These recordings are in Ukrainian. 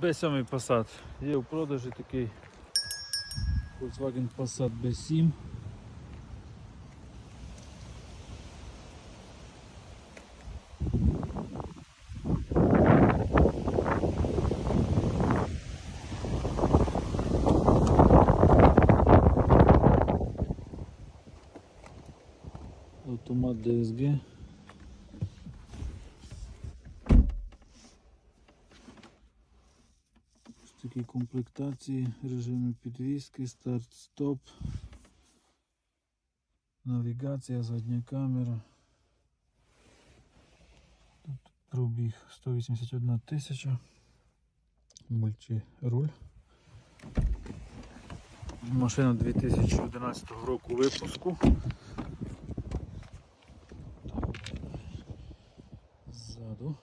B7 Passat. Є у продажі такий Volkswagen Passat B7. Автомат DSG. Ось такі комплектації, режими підвіски, старт-стоп, навігація, задня камера. Тут пробіг 181 тисяча. Мультируль. Машина 2011 року випуску. Ззаду.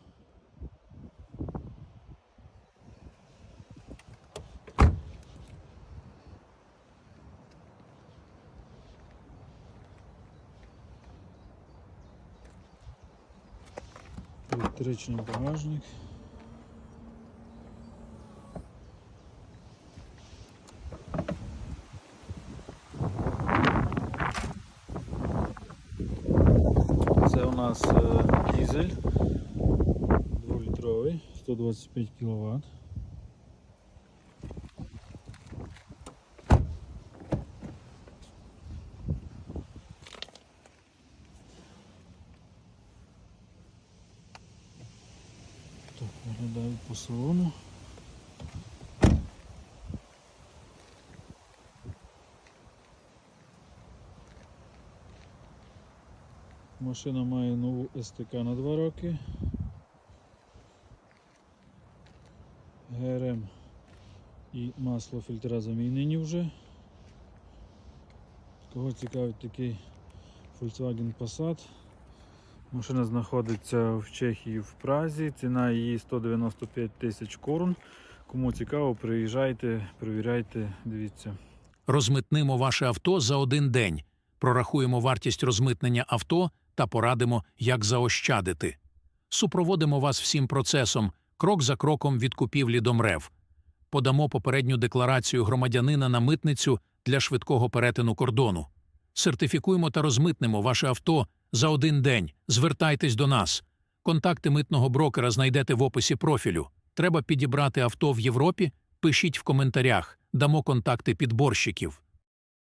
Електричний багажник. Це у нас е, дизель 2-літровий, 125 кВт. Виглядає по салону. Машина має нову СТК на 2 роки. ГРМ і масло фільтра замінені вже. Кого цікавить такий Volkswagen Passat. Машина знаходиться в Чехії в Празі. Ціна її 195 тисяч корун. Кому цікаво, приїжджайте, перевіряйте, дивіться. Розмитнимо ваше авто за один день, прорахуємо вартість розмитнення авто та порадимо, як заощадити. Супроводимо вас всім процесом, крок за кроком від купівлі до МРЕВ. Подамо попередню декларацію громадянина на митницю для швидкого перетину кордону. Сертифікуємо та розмитнемо ваше авто за один день. Звертайтесь до нас. Контакти митного брокера знайдете в описі профілю. Треба підібрати авто в Європі? Пишіть в коментарях, дамо контакти підборщиків.